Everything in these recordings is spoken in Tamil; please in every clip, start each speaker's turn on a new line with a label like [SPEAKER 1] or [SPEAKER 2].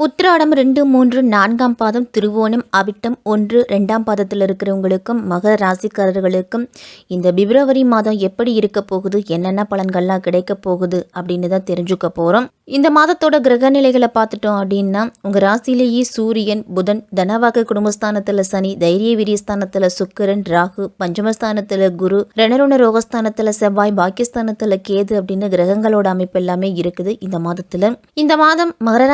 [SPEAKER 1] உத்திராடம் ரெண்டு மூன்று நான்காம் பாதம் திருவோணம் அவிட்டம் ஒன்று ரெண்டாம் பாதத்தில் இருக்கிறவங்களுக்கும் மகர ராசிக்காரர்களுக்கும் இந்த பிப்ரவரி மாதம் எப்படி இருக்க போகுது என்னென்ன பலன்கள்லாம் கிடைக்க போகுது அப்படின்னு தான் தெரிஞ்சுக்க போகிறோம் இந்த மாதத்தோட கிரக நிலைகளை பார்த்துட்டோம் அப்படின்னா உங்கள் ராசியிலேயே சூரியன் புதன் தனவாக குடும்பஸ்தானத்தில் சனி தைரிய வீரியஸ்தானத்தில் சுக்கரன் ராகு பஞ்சமஸ்தானத்தில் குரு ரணருண ரோகஸ்தானத்தில் செவ்வாய் பாக்கியஸ்தானத்தில் கேது அப்படின்னு கிரகங்களோட அமைப்பு எல்லாமே இருக்குது இந்த மாதத்தில். இந்த மாதம் மகர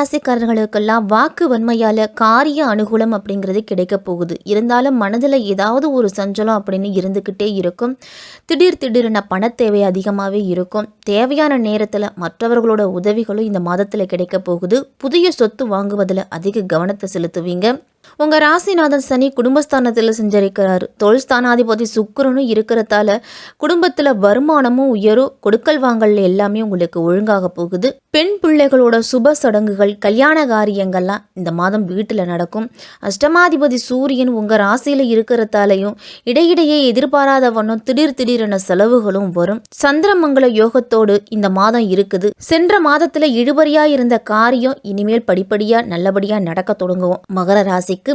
[SPEAKER 1] மக்களுக்கெல்லாம் வாக்கு வன்மையால் காரிய அனுகூலம் அப்படிங்கிறது கிடைக்க போகுது. இருந்தாலும் மனதில் ஏதாவது ஒரு சஞ்சலம் அப்படின்னு இருந்துக்கிட்டே இருக்கும். திடீர் திடீர்னு பண தேவை அதிகமாகவே இருக்கும். தேவையான நேரத்தில் மற்றவர்களோட உதவிகளும் இந்த மாதத்தில் கிடைக்க போகுது. புதிய சொத்து வாங்குவதில் அதிக கவனத்தை செலுத்துவீங்க. உங்கள் ராசிநாதன் சனி குடும்பஸ்தானத்தில் செஞ்சரிக்கிறாரு. தொழில் ஸ்தானாதிபதி சுக்கிரனும் இருக்கிறதால குடும்பத்தில் வருமானமும் உயரும். கொடுக்கல் வாங்கல் எல்லாமே உங்களுக்கு ஒழுங்காக போகுது. பெண் பிள்ளைகளோட சுப சடங்குகள் கல்யாண காரியங்கள்லாம் இந்த மாதம் வீட்டில் நடக்கும். அஷ்டமாதிபதி சூரியன் உங்கள் ராசியில் இருக்கிறதாலையும் இடையிடையே எதிர்பாராத வண்ணம் திடீர் திடீரென செலவுகளும் வரும். சந்திரமங்கல யோகத்தோடு இந்த மாதம் இருக்குது. சென்ற மாதத்தில் இழுபறியா இருந்த காரியம் இனிமேல் படிப்படியா நல்லபடியா நடக்க தொடங்குவோம் மகர ராசி ராசிக்கு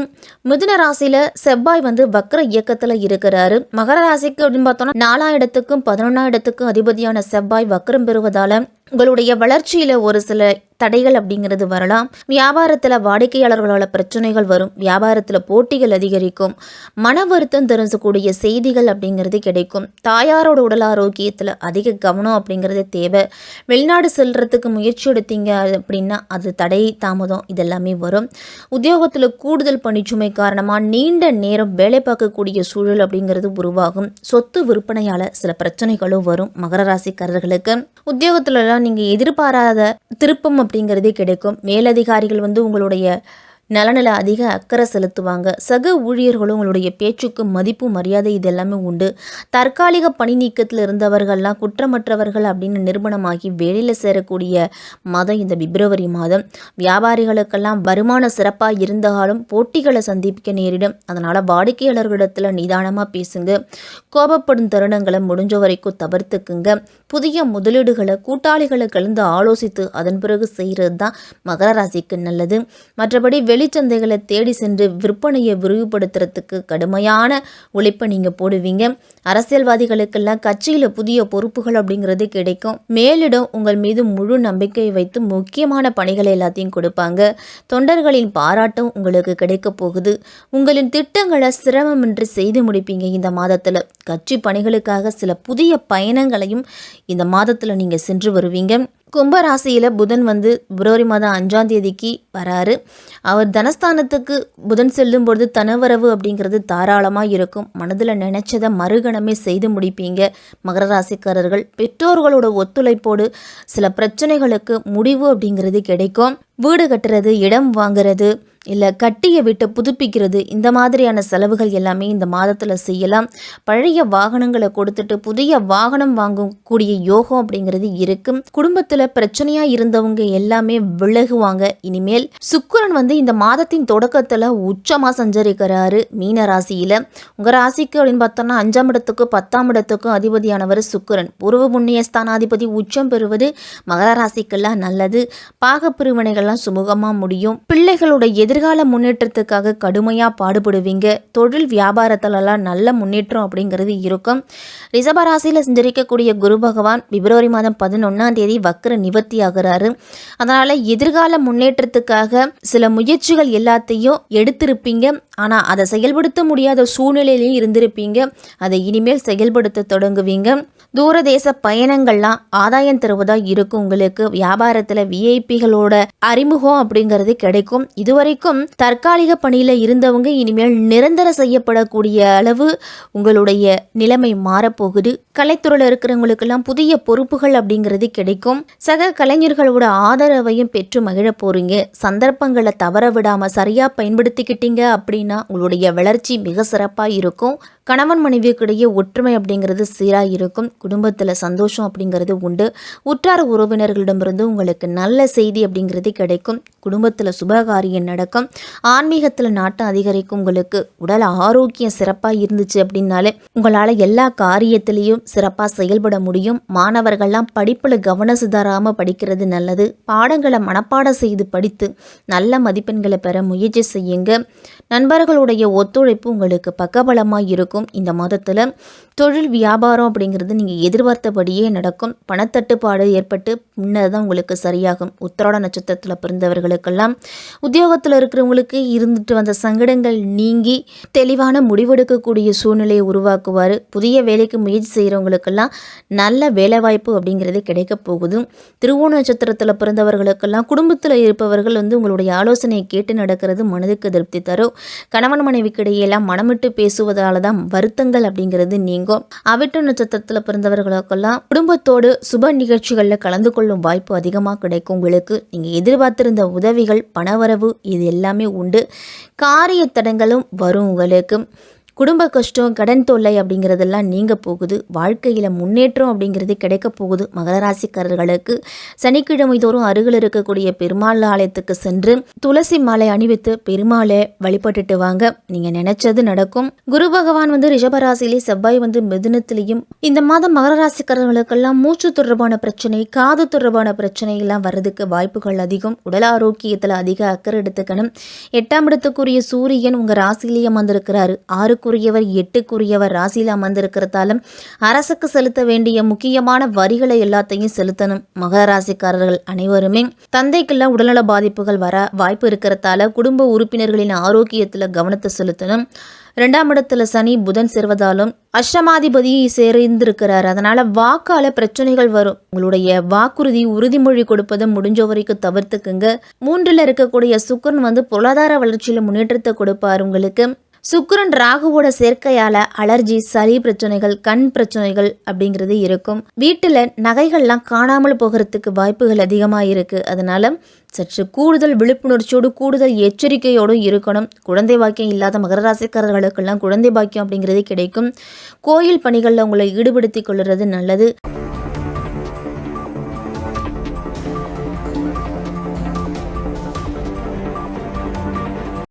[SPEAKER 1] மிதுன ராசியில செவ்வாய் வந்து வக்ர இயக்கத்துல இருக்கிறாரு. மகர ராசிக்கு அப்படின்னு பார்த்தோம்னா நாலாம் இடத்துக்கும் பதினொன்றாம் இடத்துக்கும் அதிபதியான செவ்வாய் வக்ரம் பெறுவதால உங்களுடைய வளர்ச்சியில ஒரு சில தடைகள் அப்படிங்கிறது வரலாம். வியாபாரத்தில் வாடிக்கையாளர்களோட பிரச்சனைகள் வரும். வியாபாரத்தில் போட்டிகள் அதிகரிக்கும். மன வருத்தம் தெரிஞ்சக்கூடிய செய்திகள் அப்படிங்கிறது கிடைக்கும். தாயாரோட உடல் ஆரோக்கியத்தில் அதிக கவனம் அப்படிங்கிறது தேவை. வெளிநாடு செல்றதுக்கு முயற்சி எடுத்தீங்க அப்படின்னா அது தடை தாமதம் இதெல்லாமே வரும். உத்தியோகத்தில் கூடுதல் பணிச்சுமை காரணமாக நீண்ட நேரம் வேலை பார்க்கக்கூடிய சூழல் அப்படிங்கிறது உருவாகும். சொத்து விற்பனையால் சில பிரச்சனைகளும் வரும் மகர ராசிக்காரர்களுக்கு. உத்தியோகத்துலலாம் நீங்கள் எதிர்பாராத திருப்பம் அப்படிங்கிறதே கிடைக்கும். மேலதிகாரிகள் வந்து உங்களுடைய நலனில் அதிக அக்கறை செலுத்துவாங்க. சக ஊழியர்களும் உங்களுடைய பேச்சுக்கு மதிப்பு மரியாதை இதெல்லாமே உண்டு. தற்காலிக பணி நீக்கத்தில் இருந்தவர்கள்லாம் குற்றமற்றவர்கள் அப்படின்னு நிறுவனமாகி வேலையில் சேரக்கூடிய மாதம் இந்த பிப்ரவரி மாதம். வியாபாரிகளுக்கெல்லாம் வருமான சிறப்பாக இருந்தாலும் போட்டிகளை சந்திக்க நேரிடும். அதனால் வாடிக்கையாளர்களிடத்தில் நிதானமாக பேசுங்க. கோபப்படும் தருணங்களை முடிஞ்ச வரைக்கும் தவிர்த்துக்குங்க. புதிய முதலீடுகளை கூட்டாளிகளை கலந்து ஆலோசித்து அதன் பிறகு செய்கிறது தான் மகர ராசிக்கு நல்லது. மற்றபடி வெளிச்சந்தைகளை தேடி சென்று விற்பனையை விரிவுபடுத்துறதுக்கு கடுமையான உழைப்பை நீங்கள் போடுவீங்க. அரசியல்வாதிகளுக்கெல்லாம் கட்சியில் புதிய பொறுப்புகள் அப்படிங்கிறது கிடைக்கும். மேலிடம் உங்கள் மீது முழு நம்பிக்கை வைத்து முக்கியமான பணிகளை எல்லாத்தையும் கொடுப்பாங்க. தொண்டர்களின் பாராட்டும் உங்களுக்கு கிடைக்க போகுது. உங்களின் திட்டங்களை சிரமமின்றி செய்து முடிப்பீங்க இந்த மாதத்தில். கட்சி பணிகளுக்காக சில புதிய பயணங்களையும் இந்த மாதத்தில் நீங்கள் சென்று வருவீங்க. கும்பராசியில் புதன் வந்து பிப்ரவரி மாதம் அஞ்சாம் தேதிக்கு வராரு. அவர் தனஸ்தானத்துக்கு புதன் செல்லும் பொழுது தனவரவு அப்படிங்கிறது தாராளமாக இருக்கும். மனதில் நினைச்சதை மறுகணமே செய்து முடிப்பீங்க. மகர ராசிக்காரர்கள் பெற்றோர்களோட ஒத்துழைப்போடு சில பிரச்சனைகளுக்கு முடிவு அப்படிங்கிறது கிடைக்கும். வீடு கட்டுறது இடம் வாங்குறது இல்லை கட்டிய வீட்டை புதுப்பிக்கிறது இந்த மாதிரியான செலவுகள் எல்லாமே இந்த மாதத்தில் செய்யலாம். பழைய வாகனங்களை கொடுத்துட்டு புதிய வாகனம் வாங்கக்கூடிய யோகம் அப்படிங்கிறது இருக்கும் குடும்பத்தில் பிரச்சனையாக இருந்தவங்க எல்லாமே விலகுவாங்க. இனிமேல் சுக்கிரன் வந்து இந்த மாதத்தின் தொடக்கத்தில் உச்சமாக சஞ்சரிக்கிறாரு மீன ராசியில். உங்கள் ராசிக்கு அப்படின்னு பார்த்தோம்னா அஞ்சாம் இடத்துக்கும் பத்தாம் இடத்துக்கும் அதிபதியானவர் சுக்கிரன். பூர்வ புண்ணிய ஸ்தானாதிபதி உச்சம் பெறுவது மகர ராசிக்கெல்லாம் நல்லது. பாகப்பிரிவினைகள்லாம் சுமூகமாக முடியும். பிள்ளைகளுடைய எதிர்கால முன்னேற்றத்துக்காக கடுமையாக பாடுபடுவீங்க. தொழில் வியாபாரத்திலலாம் நல்ல முன்னேற்றம் அப்படிங்கிறது இருக்கும். ரிஷபராசியில் சஞ்சரிக்கக்கூடிய குரு பகவான் பிப்ரவரி மாதம் பதினொன்றாம் தேதி வக்கர நிவர்த்தி ஆகிறாரு. அதனால் எதிர்கால முன்னேற்றத்துக்காக சில முயற்சிகள் எல்லாத்தையும் எடுத்திருப்பீங்க. ஆனால் அதை செயல்படுத்த முடியாத சூழ்நிலையிலையும் இருந்திருப்பீங்க. அதை இனிமேல் செயல்படுத்த தொடங்குவீங்க. தூரதேச பயணங்கள்லாம் ஆதாயம் தருவதாக இருக்கும் உங்களுக்கு? வியாபாரத்தில் விஐபிகளோட அறிமுகம் அப்படிங்கிறது கிடைக்கும். இதுவரைக்கும் தற்காலிக பணியில் இருந்தவங்க இனிமேல் நிரந்தர செய்யப்படக்கூடிய அளவு உங்களுடைய நிலைமை மாறப்போகுது. கலைத்துறையில் இருக்கிறவங்களுக்கெல்லாம் புதிய பொறுப்புகள் அப்படிங்கிறது கிடைக்கும். சக கலைஞர்களோட ஆதரவையும் பெற்று மகிழ போறீங்க. சந்தர்ப்பங்களை தவற விடாமல் சரியாக பயன்படுத்திக்கிட்டீங்க அப்படின்னா உங்களுடைய வளர்ச்சி மிக சிறப்பாக இருக்கும். கணவன் மனைவிக்கிடையே ஒற்றுமை அப்படிங்கிறது சீராக இருக்கும். குடும்பத்தில் சந்தோஷம் அப்படிங்கிறது உண்டு. உற்றார உறவினர்களிடமிருந்து உங்களுக்கு நல்ல செய்தி அப்படிங்கிறது கிடைக்கும். குடும்பத்தில் சுபகாரியம் நடக்கும். ஆன்மீகத்தில் நாட்டம் அதிகரிக்கும். உங்களுக்கு உடல் ஆரோக்கியம் சிறப்பாக இருந்துச்சு அப்படின்னாலே உங்களால் எல்லா காரியத்திலையும் சிறப்பாக செயல்பட முடியும். மாணவர்கள்லாம் படிப்பில் கவனம் சிதறாமல் படிக்கிறது நல்லது. பாடங்களை மனப்பாடம் செய்து படித்து நல்ல மதிப்பெண்களை பெற முயற்சி செய்யுங்க. நண்பர்களுடைய ஒத்துழைப்பு உங்களுக்கு பக்கபலமாக இருக்கும். இந்த மாதத்தில் தொழில் வியாபாரம் அப்படிங்கிறது நீங்கள் எதிர்பார்த்தபடியே நடக்கும். பணத்தட்டுப்பாடு ஏற்பட்டு முன்னர் தான் உங்களுக்கு சரியாகும். உத்திராட நட்சத்திரத்தில் பிறந்தவர்களுக்கெல்லாம் உத்தியோகத்தில் இருக்கிறவங்களுக்கு இருந்துட்டு வந்த சங்கடங்கள் நீங்கி தெளிவான முடிவெடுக்கக்கூடிய சூழ்நிலையை உருவாக்குவார். புதிய வேலைக்கு முயற்சி செய்கிறவங்களுக்கெல்லாம் நல்ல வேலைவாய்ப்பு அப்படிங்கிறது கிடைக்க போகுது. திருவோண நட்சத்திரத்தில் பிறந்தவர்களுக்கெல்லாம் குடும்பத்தில் இருப்பவர்கள் வந்து உங்களுடைய ஆலோசனையை கேட்டு நடக்கிறது மனதுக்கு திருப்தி தரும். கணவன் மனைவிக்கு இடையெல்லாம் மனமிட்டு பேசுவதால தான் வருத்தங்கள் அப்படிங்கிறது நீங்கும். அவிட்ட நட்சத்திரத்தில் பிறந்தவர்களுக்கெல்லாம் குடும்பத்தோடு சுப நிகழ்ச்சிகளில் கலந்து கொள்ளும் வாய்ப்பு அதிகமாக கிடைக்கும் உங்களுக்கு. நீங்கள் எதிர்பார்த்திருந்த உதவிகள் பணவரவு இது எல்லாமே உண்டு. காரிய தடங்களும் வரும் உங்களுக்கு. குடும்ப கஷ்டம் கடன் தொல்லை அப்படிங்கிறதெல்லாம் நீங்க போகுது. வாழ்க்கையில் முன்னேற்றம் அப்படிங்கிறது கிடைக்க போகுது. மகர ராசிக்காரர்களுக்கு சனிக்கிழமை தோறும் அருகில் இருக்கக்கூடிய பெருமாள் ஆலயத்துக்கு சென்று துளசி மாலை அணிவித்து பெருமாளை வழிபட்டுட்டு வாங்க. நீங்க நினைச்சது நடக்கும். குரு பகவான் வந்து ரிஷபராசிலே செவ்வாய் வந்து மிதுனத்திலையும் இந்த மாதம் மகர ராசிக்காரர்களுக்கெல்லாம் மூச்சு தொடர்பான பிரச்சனை காது தொடர்பான பிரச்சனை எல்லாம் வர்றதுக்கு வாய்ப்புகள் அதிகம். உடல் ஆரோக்கியத்தில் அதிக அக்கறை எடுத்துக்கணும். எட்டாம் இடத்துக்குரிய சூரியன் உங்க ராசியிலேயே அமர்ந்திருக்கிறாரு. ஆறுக்குரியவர் எட்டுக்குரியவர் ராசியில் அமர்ந்திருக்கிறதால அரசுக்கு செலுத்த வேண்டிய முக்கியமான வரிகளை எல்லாத்தையும் செலுத்தணும். மகர ராசிக்காரர்கள் அனைவருமே. தந்தைக்கெல்லாம் உடல்நல பாதிப்புகள் வர வாய்ப்பு இருக்கிறதால குடும்ப உறுப்பினர்களின் ஆரோக்கியத்தில் கவனத்தை செலுத்தணும். ரெண்டாம் இடத்துல சனி புதன் சேர்வதாலும் அஷ்டமாதிபதி சேர்ந்திருக்கிறார். அதனால வாக்கால பிரச்சனைகள் வரும். உங்களுடைய வாக்குறுதி உறுதிமொழி கொடுப்பதை முடிஞ்ச வரைக்கும் தவிர்த்துக்குங்க. மூன்றில் இருக்கக்கூடிய சுக்கரன் வந்து பொருளாதார வளர்ச்சியில் முன்னேற்றத்தை கொடுப்பார் உங்களுக்கு. சுக்கரன் ராகுவோட சேர்க்கையால அலர்ஜி சளி பிரச்சனைகள் கண் பிரச்சனைகள் அப்படிங்கிறது இருக்கும். வீட்டில் நகைகள்லாம் காணாமல் போகிறதுக்கு வாய்ப்புகள் அதிகமாக இருக்கு. அதனால சற்று கூடுதல் விழிப்புணர்ச்சியோடு கூடுதல் எச்சரிக்கையோடும் இருக்கணும். குழந்தை பாக்கியம் இல்லாத மகர ராசிக்காரர்களுக்கெல்லாம் குழந்தை பாக்கியம் அப்படிங்கிறது கிடைக்கும். கோயில் பணிகளில் உங்களை ஈடுபடுத்திக் கொள்வது நல்லது.